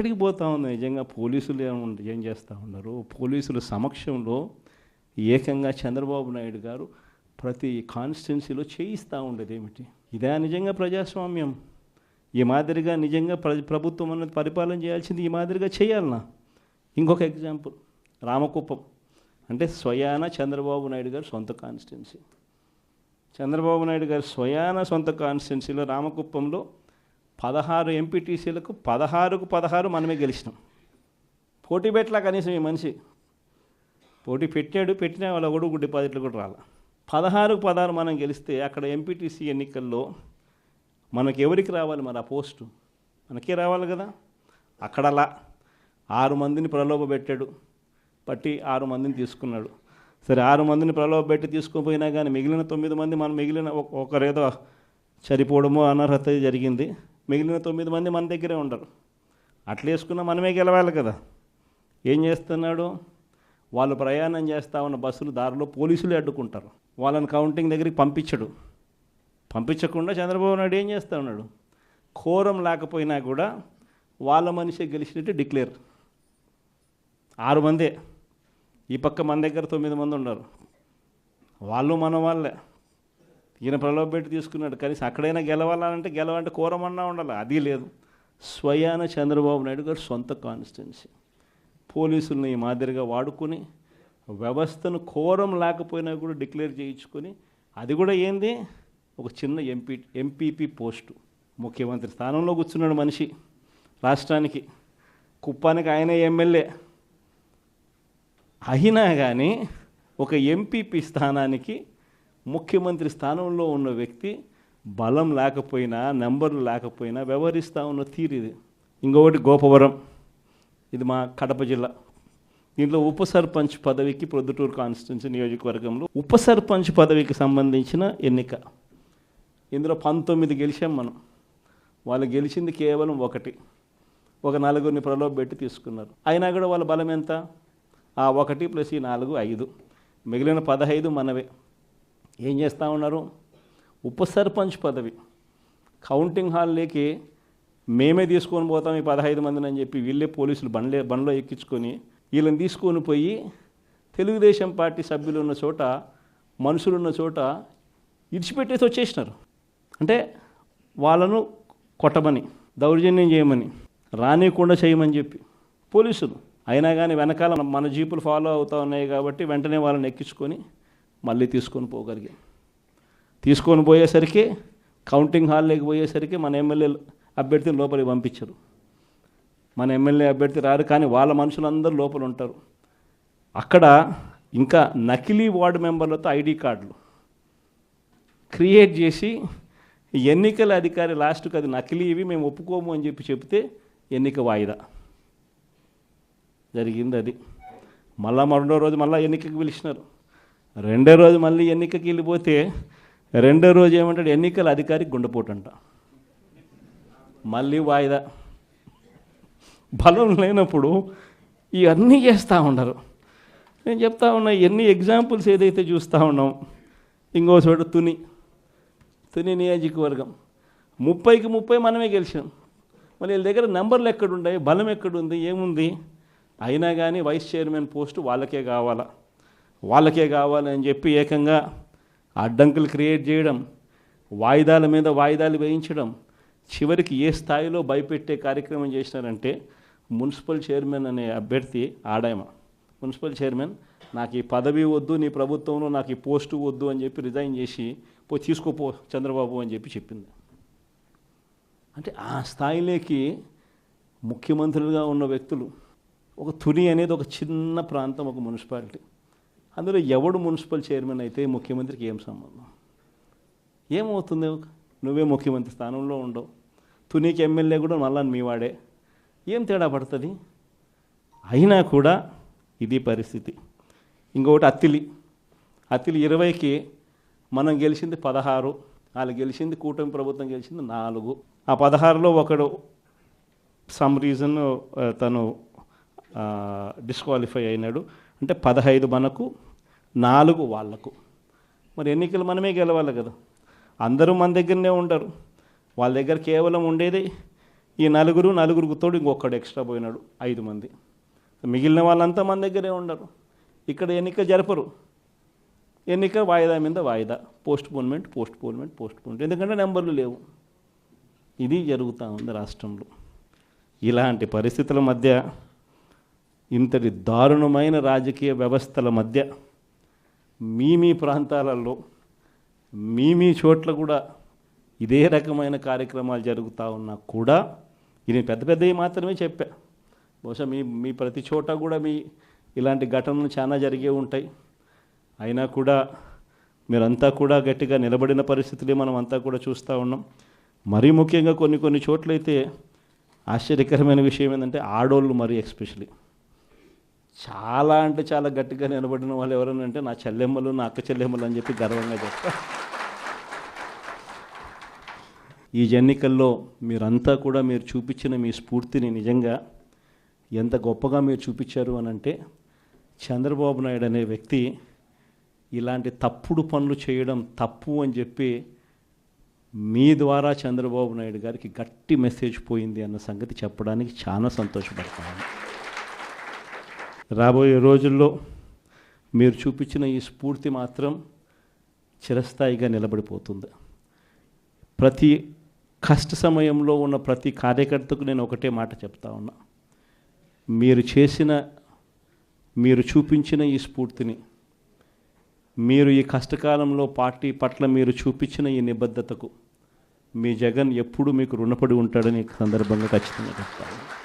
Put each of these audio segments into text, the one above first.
ఎక్కడికి పోతా ఉంది నిజంగా పోలీసులు ఏం ఏం చేస్తూ ఉన్నారు? పోలీసుల సమక్షంలో ఏకంగా చంద్రబాబు నాయుడు గారు ప్రతి కాన్స్టిట్యున్సీలో చేయిస్తూ ఉండేది ఏమిటి? ఇదే నిజంగా ప్రజాస్వామ్యం. ఈ మాదిరిగా నిజంగా ప్ర ప్రభుత్వం అన్నది పరిపాలన చేయాల్సింది ఈ మాదిరిగా చేయాలనా? ఇంకొక ఎగ్జాంపుల్ రామకుప్పం. అంటే స్వయాన చంద్రబాబు నాయుడు గారు సొంత కాన్స్టిట్యున్సీ. చంద్రబాబు నాయుడు గారు స్వయాన సొంత కాన్స్టిట్యున్సీలో రామకుప్పంలో పదహారు ఎంపీటీసీలకు పదహారుకు పదహారు మనమే గెలిచినాం. పోటీ పెట్టలా కనీసం ఈ మనిషి. పోటీ పెట్టాడు పెట్టిన వాళ్ళ కూడా డిపాజిట్లు కూడా రాల. పదహారుకు పదహారు మనం గెలిస్తే అక్కడ ఎంపీటీసీ ఎన్నికల్లో మనకి ఎవరికి రావాలి మరి ఆ పోస్టు? మనకే రావాలి కదా. అక్కడ అలా ఆరు మందిని ప్రలోభ పెట్టాడు పట్టి ఆరు మందిని తీసుకున్నాడు. సరే ఆరు మందిని ప్రలోభ పెట్టి తీసుకుపోయినా కానీ మిగిలిన తొమ్మిది మంది మనం మిగిలిన ఒక- ఒకరేదో చనిపోవడమో అనర్హత జరిగింది. మిగిలిన తొమ్మిది మంది మన దగ్గరే ఉండరు. అట్లా వేసుకున్నా మనమే గెలవాలి కదా. ఏం చేస్తున్నాడు? వాళ్ళు ప్రయాణం చేస్తూ ఉన్న బస్సులు దారిలో పోలీసులు అడ్డుకుంటారు. వాళ్ళని కౌంటింగ్ దగ్గరికి పంపించడు. పంపించకుండా చంద్రబాబు నాయుడు ఏం చేస్తూ ఉన్నాడు? కోరం లేకపోయినా కూడా వాళ్ళ మనిషి గెలిచినట్టు డిక్లేర్. ఆరు మందే. ఈ పక్క మన దగ్గర తొమ్మిది మంది ఉన్నారు వాళ్ళు మన వాళ్ళే. ఈయన ప్రలోభ పెట్టి తీసుకున్నాడు. కనీసం అక్కడైనా గెలవాలంటే గెలవాలంటే కూరమన్నా ఉండాలి. అది లేదు. స్వయాన చంద్రబాబు నాయుడు గారు సొంత కాన్స్టిట్యున్సీ. పోలీసుల్ని ఈ మాదిరిగా వాడుకొని వ్యవస్థను కోరం లేకపోయినా కూడా డిక్లేర్ చేయించుకొని అది కూడా ఏంది? ఒక చిన్న ఎంపీ ఎంపీపీ పోస్టు. ముఖ్యమంత్రి స్థానంలో కూర్చున్నాడు మనిషి. రాష్ట్రానికి కుప్పానికి ఆయనే ఎమ్మెల్యే. అయినా కానీ ఒక ఎంపీపీ స్థానానికి ముఖ్యమంత్రి స్థానంలో ఉన్న వ్యక్తి బలం లేకపోయినా నెంబర్లు లేకపోయినా వ్యవహరిస్తూ ఉన్న తీరు ఇది. ఇంకొకటి గోపవరం. ఇది మా కడప జిల్లా. దీంట్లో ఉప సర్పంచ్ పదవికి ప్రొద్దుటూరు కాన్స్టిట్యున్సీ నియోజకవర్గంలో ఉప సర్పంచ్ పదవికి సంబంధించిన ఎన్నిక. ఇందులో పంతొమ్మిది గెలిచాం మనం. వాళ్ళు గెలిచింది కేవలం ఒకటి. ఒక నలుగురిని ప్రలోభ పెట్టి తీసుకున్నారు. అయినా కూడా వాళ్ళ బలం ఎంత? ఆ ఒకటి ప్లస్ ఈ నాలుగు ఐదు. మిగిలిన పదహైదు మనవే. ఏం చేస్తూ ఉన్నారు? ఉప సర్పంచ్ పదవి. కౌంటింగ్ హాల్లోకి మేమే తీసుకొని పోతాం ఈ పదహైదు మందిని అని చెప్పి వీళ్ళే పోలీసులు బండ్లే బండ్లో ఎక్కించుకొని వీళ్ళని తీసుకొని పోయి తెలుగుదేశం పార్టీ సభ్యులు ఉన్న చోట మనుషులు ఉన్న చోట ఇడిచిపెట్టేసి వచ్చేసినారు. అంటే వాళ్ళను కొట్టమని దౌర్జన్యం చేయమని రానియకుండా చేయమని చెప్పి పోలీసులు. అయినా కానీ వెనకాల మన జీపులు ఫాలో అవుతూ ఉన్నాయి కాబట్టి వెంటనే వాళ్ళని ఎక్కించుకొని మళ్ళీ తీసుకొని పోగలిగాం. తీసుకొని పోయేసరికి కౌంటింగ్ హాల్లోకి పోయేసరికి మన ఎమ్మెల్యే అభ్యర్థిని లోపలికి పంపించరు. మన ఎమ్మెల్యే అభ్యర్థి రారు కానీ వాళ్ళ మనుషులందరూ లోపల ఉంటారు. అక్కడ ఇంకా నకిలీ వార్డు మెంబర్లతో ఐడి కార్డులు క్రియేట్ చేసి ఎన్నికల అధికారి లాస్ట్కి అది నకిలీ ఇవి మేము ఒప్పుకోము అని చెప్పి చెప్తే ఎన్నిక వాయిదా. జరిగింది అది. మళ్ళా మరో రోజు మళ్ళీ ఎన్నికకి పిలిచినారు. రెండో రోజు మళ్ళీ ఎన్నికకి వెళ్ళిపోతే రెండో రోజు ఏమంటాడు? ఎన్నికల అధికారి గుండెపోటు అంట మళ్ళీ వాయిదా. బలం లేనప్పుడు ఇవన్నీ చేస్తూ ఉండరు. నేను చెప్తా ఉన్నా ఎన్ని ఎగ్జాంపుల్స్ ఏదైతే చూస్తూ ఉన్నాం ఇంకో చోట తుని. తుని నియోజకవర్గం. ముప్పైకి ముప్పై మనమే గెలిచాం. మళ్ళీ వీళ్ళ దగ్గర నెంబర్లు ఎక్కడున్నాయి బలం ఎక్కడుంది ఏముంది? అయినా కానీ వైస్ చైర్మన్ పోస్టు వాళ్ళకే కావాలా? వాళ్ళకే కావాలని చెప్పి ఏకంగా అడ్డంకులు క్రియేట్ చేయడం వాయిదాల మీద వాయిదాలు వేయించడం చివరికి ఏ స్థాయిలో భయపెట్టే కార్యక్రమం చేసినారంటే మున్సిపల్ చైర్మన్ అనే అభ్యర్థి ఆడాయమ. మున్సిపల్ చైర్మన్ నాకు ఈ పదవి వద్దు నీ ప్రభుత్వంలో నాకు ఈ పోస్టు వద్దు అని చెప్పి రిజైన్ చేసి పో తీసుకోపో చంద్రబాబు అని చెప్పి చెప్పింది. అంటే ఆ స్థాయిలోకి ముఖ్యమంత్రులుగా ఉన్న వ్యక్తులు ఒక తుని అనేది ఒక చిన్న ప్రాంతం ఒక మున్సిపాలిటీ. అందులో ఎవడు మున్సిపల్ చైర్మన్ అయితే ముఖ్యమంత్రికి ఏం సంబంధం? ఏమవుతుంది నువ్వే ముఖ్యమంత్రి స్థానంలో ఉండవు. తునీకి ఎమ్మెల్యే కూడా మళ్ళా మీ వాడే. ఏం తేడా పడుతుంది? అయినా కూడా ఇది పరిస్థితి. ఇంకొకటి అత్తిలి అత్తిలి ఇరవైకి మనం గెలిచింది పదహారు వాళ్ళు గెలిచింది కూటమి ప్రభుత్వం గెలిచింది నాలుగు. ఆ పదహారులో ఒకడు సమ్ రీజన్ తను డిస్క్వాలిఫై అయినాడు. అంటే పదహైదు మనకు నాలుగు వాళ్ళకు మరి ఎన్నికలు మనమే గెలవాలి కదా. అందరూ మన దగ్గరనే ఉండరు. వాళ్ళ దగ్గర కేవలం ఉండేది ఈ నలుగురు నలుగురికి తోడు ఇంకొకడు ఎక్స్ట్రా పోయినాడు ఐదు మంది. మిగిలిన వాళ్ళంతా మన దగ్గరే ఉండరు. ఇక్కడ ఎన్నిక జరపరు. ఎన్నిక వాయిదా మీద వాయిదా. Postponement postponement postponement ఎందుకంటే నెంబర్లు లేవు. ఇది జరుగుతూ ఉంది రాష్ట్రంలో. ఇలాంటి పరిస్థితుల మధ్య ఇంతటి దారుణమైన రాజకీయ వ్యవస్థల మధ్య మీ మీ ప్రాంతాలలో మీ మీ చోట్ల కూడా ఇదే రకమైన కార్యక్రమాలు జరుగుతూ ఉన్నా కూడా ఇది పెద్ద పెద్దవి మాత్రమే చెప్పా. బహుశా మీ మీ ప్రతి చోట కూడా మీ ఇలాంటి ఘటనలు చాలా జరిగే ఉంటాయి. అయినా కూడా మీరంతా కూడా గట్టిగా నిలబడిన పరిస్థితులే మనం అంతా కూడా చూస్తూ ఉన్నాం. మరీ ముఖ్యంగా కొన్ని కొన్ని చోట్లయితే ఆశ్చర్యకరమైన విషయం ఏంటంటే ఆడోళ్ళు మరీ ఎస్పెషలీ. చాలా అంటే చాలా గట్టిగా నిలబడిన వాళ్ళు ఎవరైనా అంటే నా చెల్లెమ్మలు నా అక్క చెల్లెమ్మలు అని చెప్పి గర్వంగా చెప్తా ఈ ఎన్నికల్లో మీరంతా కూడా మీరు చూపించిన మీ స్ఫూర్తిని నిజంగా ఎంత గొప్పగా మీరు చూపించారు అని అంటే చంద్రబాబు నాయుడు అనే వ్యక్తి ఇలాంటి తప్పుడు పనులు చేయడం తప్పు అని చెప్పి మీ ద్వారా చంద్రబాబు నాయుడు గారికి గట్టి మెసేజ్ పోయింది అన్న సంగతి చెప్పడానికి చాలా సంతోషపడతాను. రాబోయే రోజుల్లో మీరు చూపించిన ఈ స్ఫూర్తి మాత్రం చిరస్థాయిగా నిలబడిపోతుంది. ప్రతి కష్ట సమయంలో ఉన్న ప్రతి కార్యకర్తకు నేను ఒకటే మాట చెప్తా ఉన్నా. మీరు చేసిన మీరు చూపించిన ఈ స్ఫూర్తిని మీరు ఈ కష్టకాలంలో పార్టీ పట్ల మీరు చూపించిన ఈ నిబద్ధతకు మీ జగన్ ఎప్పుడూ మీకు రుణపడి ఉంటాడని సందర్భంగా ఖచ్చితంగా చెప్తాను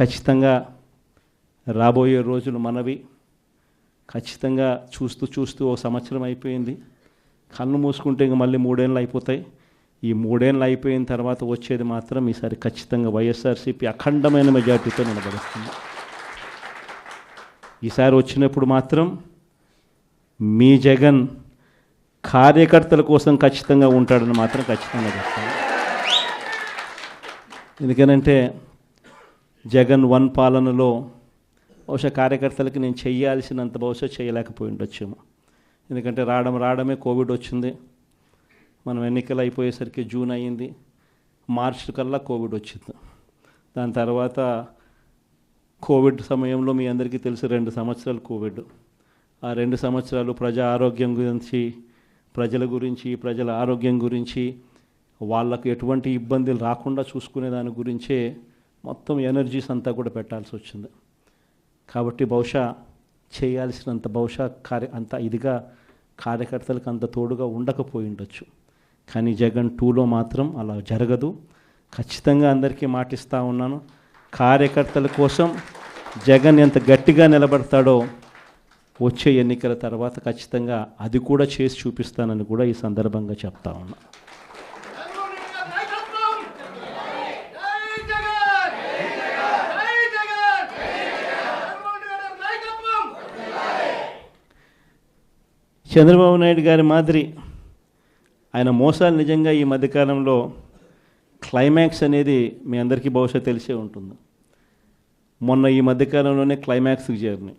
ఖచ్చితంగా రాబోయే రోజులు మనవి. ఖచ్చితంగా చూస్తూ చూస్తూ ఓ సంవత్సరం అయిపోయింది. కళ్ళు మూసుకుంటే ఇంక మళ్ళీ మూడేళ్ళు అయిపోతాయి. ఈ మూడేళ్ళు అయిపోయిన తర్వాత వచ్చేది మాత్రం ఈసారి ఖచ్చితంగా వైఎస్ఆర్సీపీ అఖండమైన మెజార్టీతో నిలబడుతుంది ఈసారి వచ్చినప్పుడు మాత్రం మీ జగన్ కార్యకర్తల కోసం ఖచ్చితంగా ఉంటాడని మాత్రం ఖచ్చితంగా చెప్తాను. ఎందుకనంటే జగన్ వన్ పాలనలో బహుశా కార్యకర్తలకి నేను చేయాల్సినంత బహుశా చేయలేకపోయి ఉండొచ్చేమో ఎందుకంటే రావడం రావడమే కోవిడ్ వచ్చింది. మనం ఎన్నికలు అయిపోయేసరికి జూన్ అయ్యింది. మార్చ్ కల్లా కోవిడ్ వచ్చింది. దాని తర్వాత కోవిడ్ సమయంలో మీ అందరికీ తెలుసు రెండు సంవత్సరాలు కోవిడ్. ఆ రెండు సంవత్సరాలు ప్రజా ఆరోగ్యం గురించి ప్రజల గురించి ప్రజల ఆరోగ్యం గురించి వాళ్ళకు ఎటువంటి ఇబ్బందులు రాకుండా చూసుకునే దాని గురించే మొత్తం ఎనర్జీస్ అంతా కూడా పెట్టాల్సి వచ్చింది. కాబట్టి బహుశా చేయాల్సినంత బహుశా కార్య అంత ఇదిగా కార్యకర్తలకు అంత తోడుగా ఉండకపోయి ఉండొచ్చు. కానీ జగన్ టూలో మాత్రం అలా జరగదు. ఖచ్చితంగా అందరికీ మాటిస్తూ ఉన్నాను. కార్యకర్తల కోసం జగన్ ఎంత గట్టిగా నిలబడతాడో వచ్చే ఎన్నికల తర్వాత ఖచ్చితంగా అది కూడా చేసి చూపిస్తానని కూడా ఈ సందర్భంగా చెప్తా ఉన్నా. చంద్రబాబు నాయుడు గారి మాదిరి ఆయన మోసాలు నిజంగా ఈ మధ్యకాలంలో క్లైమాక్స్ అనేది మీ అందరికీ బహుశా తెలిసే ఉంటుంది. మొన్న ఈ మధ్యకాలంలోనే క్లైమాక్స్కి చేరినాయి.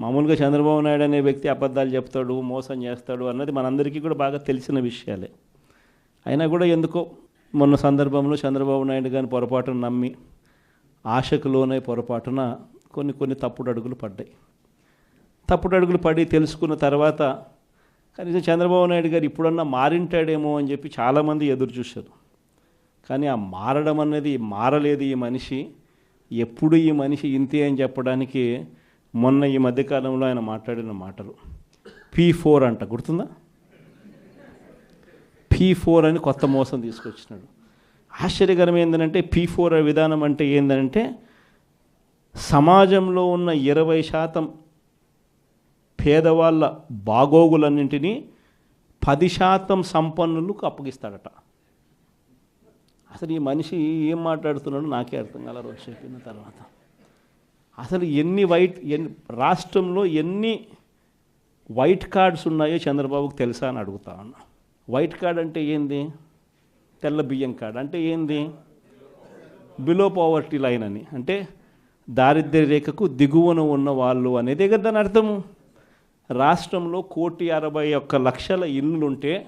మామూలుగా చంద్రబాబు నాయుడు అనే వ్యక్తి అబద్ధాలు చెప్తాడు మోసం చేస్తాడు అన్నది మనందరికీ కూడా బాగా తెలిసిన విషయాలే. అయినా కూడా ఎందుకో మొన్న సందర్భంలో చంద్రబాబు నాయుడు గారిని పొరపాటున నమ్మి ఆశకులోనే పొరపాటున కొన్ని కొన్ని తప్పుడు అడుగులు పడ్డాయి. తప్పుడు అడుగులు పడి తెలుసుకున్న తర్వాత కనీసం చంద్రబాబు నాయుడు గారు ఇప్పుడన్నా మారింటాడేమో అని చెప్పి చాలామంది ఎదురు చూశారు. కానీ ఆ మారడం అనేది మారలేదు ఈ మనిషి. ఎప్పుడు ఈ మనిషి ఇంతే అని చెప్పడానికి మొన్న ఈ మధ్యకాలంలో ఆయన మాట్లాడిన మాటలు. పీ ఫోర్ అంట గుర్తుందా? పీ ఫోర్ అని కొత్త మోసం తీసుకొచ్చినాడు. ఆశ్చర్యకరం ఏంటంటే పీ ఫోర్ విధానం అంటే ఏంటంటే సమాజంలో ఉన్న ఇరవై శాతం పేదవాళ్ళ బాగోగులన్నింటినీ పది శాతం సంపన్నులకు అప్పగిస్తాడట. అసలు ఈ మనిషి ఏం మాట్లాడుతున్నాడో నాకే అర్థం కాల రోజు చెప్పిన తర్వాత. అసలు ఎన్ని వైట్ ఎన్ని రాష్ట్రంలో ఎన్ని వైట్ కార్డ్స్ ఉన్నాయో చంద్రబాబుకు తెలుసా అని అడుగుతా ఉన్నా. వైట్ కార్డ్ అంటే ఏంది? తెల్ల బియ్యం కార్డ్ అంటే ఏంది? బిలో పావర్టీ లైన్ అని. అంటే దారిద్ర్య రేఖకు దిగువన ఉన్న వాళ్ళు అనేదే కదా దాని అర్థము. రాష్ట్రంలో కోటి అరవై ఒక్క లక్షల ఇల్లులుంటే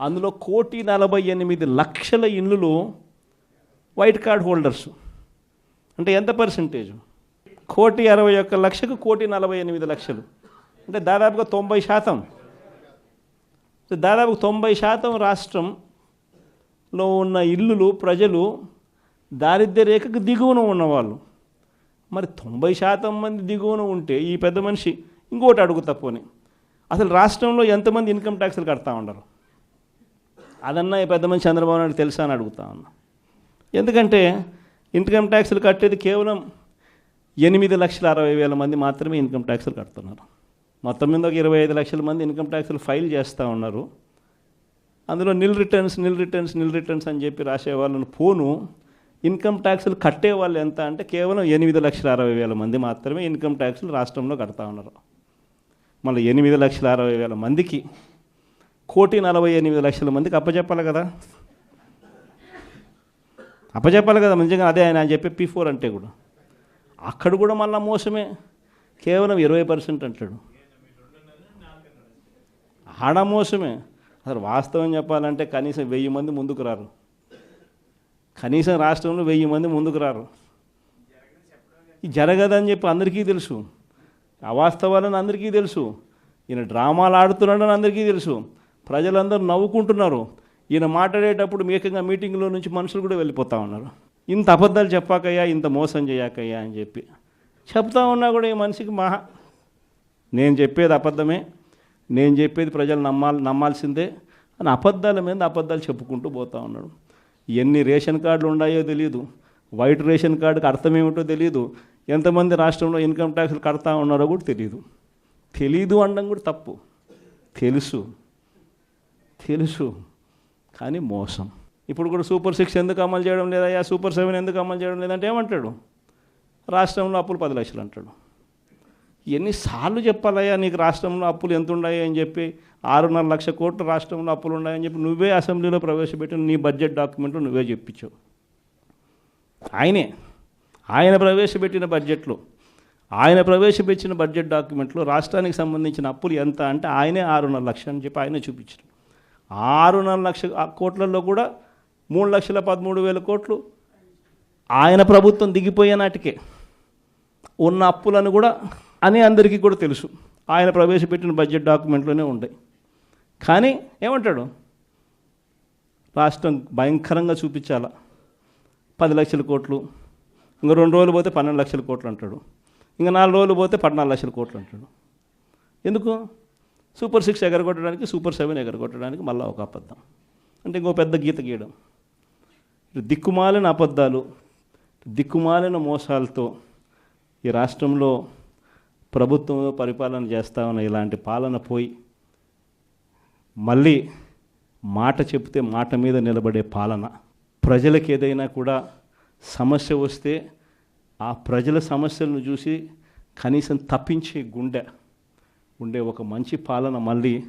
అందులో కోటి నలభై ఎనిమిది లక్షల ఇళ్ళు వైట్ కార్డ్ హోల్డర్స్. అంటే ఎంత పర్సంటేజ్? కోటి అరవై ఒక్క లక్షకు కోటి నలభై ఎనిమిది లక్షలు. అంటే దాదాపుగా తొంభై శాతం. దాదాపు తొంభై శాతం రాష్ట్రంలో ఉన్న ఇల్లులు ప్రజలు దారిద్ర్య రేఖకు దిగువన ఉన్నవాళ్ళు. మరి తొంభై శాతం మంది దిగువన ఉంటే ఈ పెద్ద మనిషి ఇంకోటి అడుగుతా పోని అసలు రాష్ట్రంలో ఎంతమంది ఇన్కమ్ ట్యాక్స్లు కడతా ఉండరు? అదన్నా ఈ పెద్ద మంది చంద్రబాబు నాయుడు తెలుసా అని అడుగుతా ఉన్నా. ఎందుకంటే ఇన్కమ్ ట్యాక్స్లు కట్టేది కేవలం ఎనిమిది లక్షల అరవై వేల మంది మాత్రమే ఇన్కమ్ ట్యాక్స్లు కడుతున్నారు. మొత్తం మీద ఒక ఇరవై ఐదు లక్షల మంది ఇన్కమ్ ట్యాక్స్లు ఫైల్ చేస్తూ ఉన్నారు. అందులో nil returns nil returns nil returns అని చెప్పి రాసే వాళ్ళని పోను. ఇన్కమ్ ట్యాక్స్లు కట్టే వాళ్ళు ఎంత అంటే కేవలం ఎనిమిది లక్షల అరవై వేల మంది మాత్రమే ఇన్కమ్ ట్యాక్స్లు రాష్ట్రంలో కడతా ఉన్నారు. మళ్ళీ ఎనిమిది లక్షల అరవై వేల మందికి కోటి నలభై ఎనిమిది లక్షల మందికి అప్పచెప్పాలి కదా. అప్పచెప్పాలి కదా నిజంగా అదే ఆయన చెప్పే పీ ఫోర్ అంటే కూడా. అక్కడ కూడా మళ్ళీ మోసమే. కేవలం ఇరవై పర్సెంట్ అంటాడు. ఆడ మోసమే. అసలు వాస్తవం చెప్పాలంటే కనీసం వెయ్యి మంది ముందుకు రారు. కనీసం రాష్ట్రంలో వెయ్యి మంది ముందుకు రారు. జరగదని చెప్పి అందరికీ తెలుసు. అవాస్తవాలని అందరికీ తెలుసు. ఈయన డ్రామాలు ఆడుతున్నాడని అందరికీ తెలుసు. ప్రజలందరూ నవ్వుకుంటున్నారు. ఈయన మాట్లాడేటప్పుడు ఏకంగా మీటింగ్లో నుంచి మనుషులు కూడా వెళ్ళిపోతా ఉన్నారు. ఇంత అబద్ధాలు చెప్పాకయ్యా ఇంత మోసం చేయకయ్యా అని చెప్పి. చెప్తా ఉన్నా కూడా ఈ మనిషికి మహా. నేను చెప్పేది అబద్ధమే. నేను చెప్పేది ప్రజలు నమ్మాలి నమ్మాల్సిందే అని అబద్ధాల మీద అబద్ధాలు చెప్పుకుంటూ పోతా ఉన్నాడు. ఎన్ని రేషన్ కార్డులు ఉన్నాయో తెలియదు వైట్ రేషన్ కార్డుకి అర్థం ఏమిటో తెలియదు ఎంతమంది రాష్ట్రంలో ఇన్కమ్ ట్యాక్స్లు కడతా ఉన్నారో కూడా తెలియదు తెలీదు అనడం కూడా తప్పు. తెలుసు. తెలుసు. కానీ మోసం. ఇప్పుడు కూడా సూపర్ సిక్స్ ఎందుకు అమలు చేయడం లేదయ్యా సూపర్ సెవెన్ ఎందుకు అమలు చేయడం లేదంటే ఏమంటాడు? రాష్ట్రంలో అప్పులు పది లక్షలు అంటాడు. ఎన్నిసార్లు చెప్పాలయ్యా నీకు రాష్ట్రంలో అప్పులు ఎంత ఉన్నాయి అని చెప్పి ఆరున్నర లక్ష కోట్లు రాష్ట్రంలో అప్పులు ఉన్నాయని చెప్పి నువ్వే అసెంబ్లీలో ప్రవేశపెట్టిన నీ బడ్జెట్ డాక్యుమెంట్ నువ్వే చెప్పించావు. ఆయనే. ఆయన ప్రవేశపెట్టిన బడ్జెట్లో ఆయన ప్రవేశపెట్టిన బడ్జెట్ డాక్యుమెంట్లో రాష్ట్రానికి సంబంధించిన అప్పులు ఎంత అంటే ఆయనే ఆరున్నర లక్షలు అని చెప్పి ఆయనే చూపించారు. ఆరున్నర లక్ష కోట్లలో కూడా మూడు లక్షల పదమూడు వేల కోట్లు ఆయన ప్రభుత్వం దిగిపోయే నాటికే ఉన్న అప్పులను కూడా అని అందరికీ కూడా తెలుసు. ఆయన ప్రవేశపెట్టిన బడ్జెట్ డాక్యుమెంట్లోనే ఉంటాయి కానీ ఏమంటాడు? రాష్ట్రం భయంకరంగా చూపించాల? పది లక్షల కోట్లు ఇంకా రెండు రోజులు పోతే పన్నెండు లక్షల కోట్లు అంటాడు. ఇంకా నాలుగు రోజులు పోతే పద్నాలుగు లక్షల కోట్లు అంటాడు. ఎందుకు? సూపర్ సిక్స్ ఎగరగొట్టడానికి సూపర్ సెవెన్ ఎగరగొట్టడానికి మళ్ళీ ఒక అబద్ధం. అంటే ఇంకో పెద్ద గీత గీయడం. దిక్కుమాలిన అబద్ధాలు దిక్కుమాలిన మోసాలతో ఈ రాష్ట్రంలో ప్రభుత్వంలో పరిపాలన చేస్తా ఉన్న ఇలాంటి పాలన పోయి మళ్ళీ మాట చెప్తే మాట మీద నిలబడే పాలన ప్రజలకు ఏదైనా కూడా సమస్య వస్తే ఆ ప్రజల సమస్యలను చూసి కనీసం తప్పించే గుండె ఉండే ఒక మంచి పాలన మళ్ళీ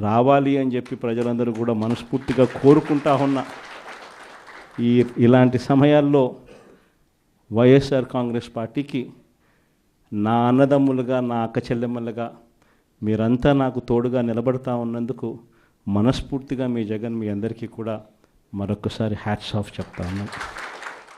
రావాలి అని చెప్పి ప్రజలందరూ కూడా మనస్ఫూర్తిగా కోరుకుంటా ఉన్న. ఈ ఇలాంటి సమయాల్లో వైఎస్ఆర్ కాంగ్రెస్ పార్టీకి నా అన్నదమ్ములుగా నా అక్క చెల్లెమ్మలుగా మీరంతా నాకు తోడుగా నిలబడతా ఉన్నందుకు మనస్ఫూర్తిగా మీ జగన్ మీ అందరికీ కూడా మరొకసారి హ్యాట్స్ ఆఫ్ చెప్తా ఉన్నాను.